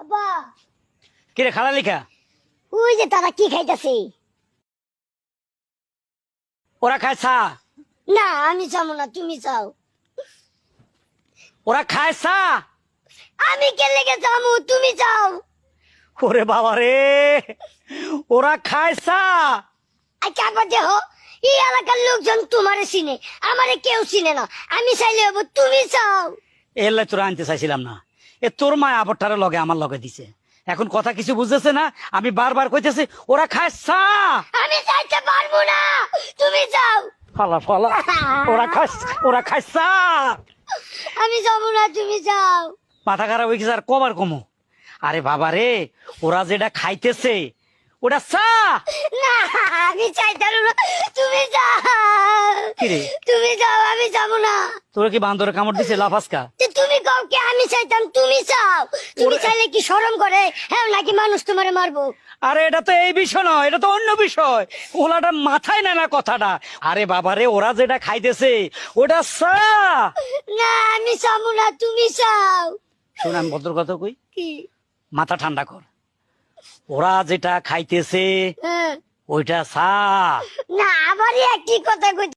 আব্বা। কিরে খালা লিখা? ওই যে তারা কি খাইতেছে? ওরা খায় চা? না আমি চাবো না তুমি চাও। ওরা খায় চা? আমি কে লেগে যাব তুমি চাও। ওরে বাবা রে ওরা খায় চা? আচ্ছা আবার দেহ এই এলাকার লোকজন তোমারে চিনে আমারে কেউ চিনে না। আমি চাইলে হব তুমি চাও। এলে তোরা আনতে চাইছিলাম না। এ তোর মা আবরটারে লগে আমার লগে দিছে। এখন কথা কিছু বুঝতেছে না? আমি বারবার কইতেছি ওরা খায় চা। আমি চাইতে পারব না। তুমি চাও ফালা ফালা। ওরা খায় ওরা খায় চা। আমি যাব না তুমি যাও। মাথা খারাপ হয়ে গেছে আর কবার কমো? আরে বাবা রে ওরা যেটা খাইতেছে ওটা চা। না আমি চাইতে না। তুমি যাও? তুমি যাও আমি যাব না। তোরা কি বান্দরে কামড় দিছে লাফাসকা কও কি আমি চাইতাম তুমি চাও। তুমি চাইলে কি শরম করে? হ্যাঁ নাকি মানুষ তোমারে মারবো? আরে এটা তো এই বিষয় নয় এটা তো অন্য বিষয়। ওলাটা মাথায় নেয় না কথাটা। আরে বাবা রে ওরা যেটা খাইতেছে ওটা চা। না আমি চাবো না তুমি চাও। শোন আমি ভদ্র কথা কই? কি? মাথা ঠান্ডা কর। ওরা যেটা খাইতেছে হ্যাঁ। ওইটা চা। না আবার একই কথা কই